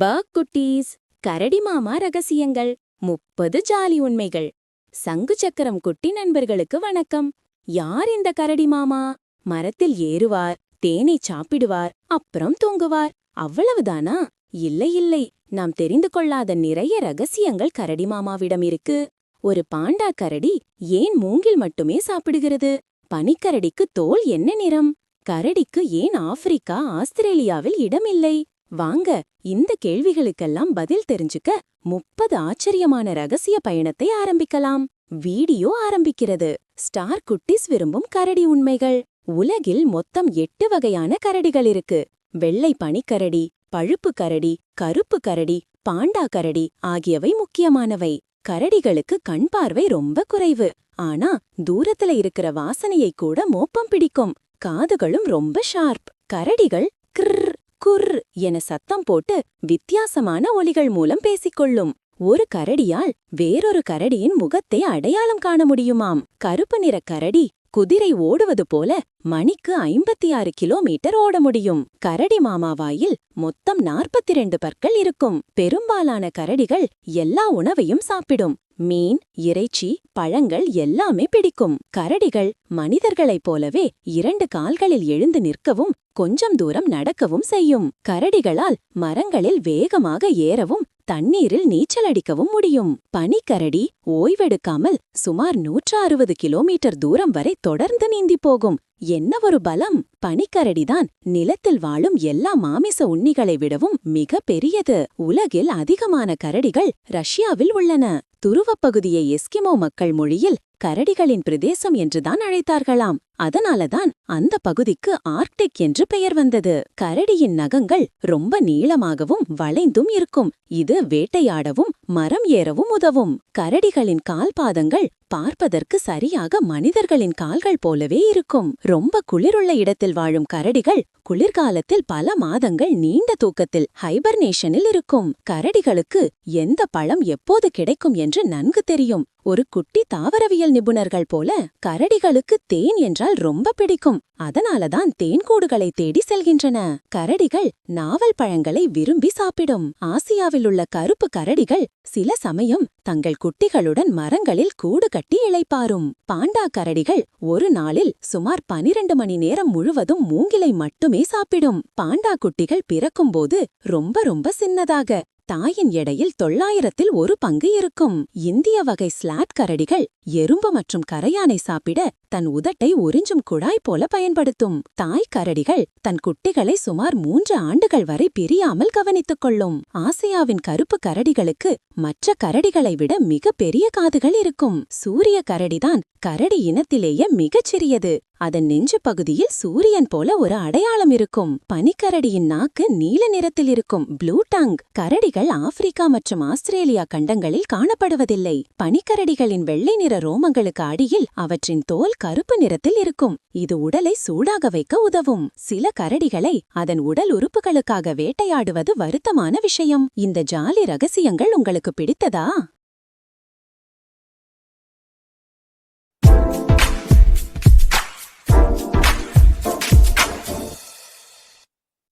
Work குட்டீஸ் கரடி மாமா ரகசியங்கள் முப்பது ஜாலி உண்மைகள். சங்கு சக்கரம் குட்டி நண்பர்களுக்கு வணக்கம். யார் இந்த கரடி மாமா? மரத்தில் ஏறுவார் தேனை சாப்பிடுவார் அப்புறம் தூங்குவார். அவ்வளவுதானா? இல்லை இல்லை. நாம் தெரிந்து கொள்ளாத நிறைய ரகசியங்கள் கரடி மாமாவிடம் இருக்கு. ஒரு பாண்டா கரடி ஏன் மூங்கில் மட்டுமே சாப்பிடுகிறது? பனிக்கரடிக்கு தோல் என்ன நிறம்? கரடிக்கு ஏன் ஆப்பிரிக்கா ஆஸ்திரேலியாவில் இடமில்லை? வாங்க இந்த கேள்விகளுக்கெல்லாம் பதில் தெரிஞ்சுக்க முப்பது ஆச்சரியமான ரகசிய பயணத்தை ஆரம்பிக்கலாம். வீடியோ ஆரம்பிக்கிறது. ஸ்டார் குட்டிஸ் விரும்பும் கரடி உண்மைகள். உலகில் மொத்தம் எட்டு வகையான கரடிகள் இருக்கு. வெள்ளை பனிக்கரடி பழுப்பு கரடி கருப்பு கரடி பாண்டா கரடி ஆகியவை முக்கியமானவை. கரடிகளுக்கு கண் பார்வை ரொம்ப குறைவு. ஆனா தூரத்துல இருக்கிற வாசனையை கூட மோப்பம் பிடிக்கும். காதுகளும் ரொம்ப ஷார்ப். கரடிகள் குர் என சத்தம் போட்டு வித்தியாசமான ஒலிகள் மூலம் பேசிக்கொள்ளும். ஒரு கரடியால் வேறொரு கரடியின் முகத்தை அடையாளம் காண முடியுமாம். கருப்பு நிற கரடி குதிரை ஓடுவது போல மணிக்கு ஐம்பத்தி ஆறு கிலோமீட்டர் ஓட முடியும். கரடி மாமாவாயில் மொத்தம் நாற்பத்தி ரெண்டு பற்கள் இருக்கும். பெரும்பாலான கரடிகள் எல்லா உணவையும் சாப்பிடும். மீன் இறைச்சி பழங்கள் எல்லாமே பிடிக்கும். கரடிகள் மனிதர்களைப் போலவே இரண்டு கால்களில் எழுந்து நிற்கவும் கொஞ்சம் தூரம் நடக்கவும் செய்யும். கரடிகளால் மரங்களில் வேகமாக ஏறவும் தண்ணீரில் நீச்சல் அடிக்கவும் முடியும். பனிக்கரடி ஓய்வெடுக்காமல் சுமார் நூற்று அறுபது கிலோமீட்டர் தூரம் வரை தொடர்ந்து நீந்தி போகும். என்ன ஒரு பலம்! பனிக்கரடிதான் நிலத்தில் வாழும் எல்லா மாமிச உண்ணிகளை விடவும் மிக பெரியது. உலகில் அதிகமான கரடிகள் ரஷ்யாவில் உள்ளன. துருவப் பகுதியை எஸ்கிமோ மக்கள் மொழியில் கரடிகளின் பிரதேசம் என்றுதான் அழைத்தார்களாம். அதனாலதான் அந்த பகுதிக்கு ஆர்க்டிக் என்று பெயர் வந்தது. கரடியின் நகங்கள் ரொம்ப நீளமாகவும் வளைந்தும் இருக்கும். இது வேட்டையாடவும் மரம் ஏறவும் உதவும். கரடிகளின் கால்பாதங்கள் பார்ப்பதற்கு சரியாக மனிதர்களின் கால்கள் போலவே இருக்கும். ரொம்ப குளிருள்ள இடத்தில் வாழும் கரடிகள் குளிர்காலத்தில் பல மாதங்கள் நீண்ட தூக்கத்தில் ஹைபர்னேஷனில் இருக்கும். கரடிகளுக்கு எந்த பழம் எப்போது கிடைக்கும் என்று நன்கு தெரியும். ஒரு குட்டி தாவரவியல் நிபுணர்கள் போல கரடிகளுக்கு தேன் என்றால் ரொம்ப பிடிக்கும். அதனாலதான் தேன்கூடுகளை தேடி செல்கின்றன. கரடிகள் நாவல் பழங்களை விரும்பி சாப்பிடும். ஆசியாவில் உள்ள கருப்பு கரடிகள் சில சமயம் தங்கள் குட்டிகளுடன் மரங்களில் கூடு கட்டி இளைப்பாரும் பாண்டா கரடிகள் ஒரு நாளில் சுமார் பனிரெண்டு மணி நேரம் முழுவதும் மூங்கிலை மட்டுமே சாப்பிடும். பாண்டா குட்டிகள் பிறக்கும்போது ரொம்ப ரொம்ப சின்னதாக தாயின் எடையில் தொள்ளாயிரத்தில் ஒரு பங்கு இருக்கும். இந்திய வகை ஸ்லாட் கரடிகள் எறும்பு மற்றும் கரையானை சாப்பிட தன் உதட்டை உறிஞ்சும் குழாய் போல பயன்படுத்தும். தாய் கரடிகள் தன் குட்டிகளை சுமார் மூன்று ஆண்டுகள் வரை பிரியாமல் கவனித்துக் கொள்ளும். ஆசியாவின் கருப்பு கரடிகளுக்கு மற்ற கரடிகளை விட மிக பெரிய காதுகள் இருக்கும். சூரிய கரடிதான் கரடி இனத்திலேயே மிகச் சிறியது. அதன் நெஞ்சு பகுதியில் சூரியன் போல ஒரு அடையாளம் இருக்கும். பனிக்கரடியின் நாக்கு நீல நிறத்தில் இருக்கும். ப்ளூ டங் கரடிகள் ஆப்பிரிக்கா மற்றும் ஆஸ்திரேலியா கண்டங்களில் காணப்படுவதில்லை. பனிக்கரடிகளின் வெள்ளை நிற ரோமங்களுக்கு அடியில் அவற்றின் தோல் கருப்பு நிறத்தில் இருக்கும். இது உடலை சூடாக வைக்க உதவும். சில கரடிகளை அதன் உடல் உறுப்புகளுக்காக வேட்டையாடுவது வருத்தமான விஷயம். இந்த ஜாலி ரகசியங்கள் உங்களுக்கு பிடித்ததா?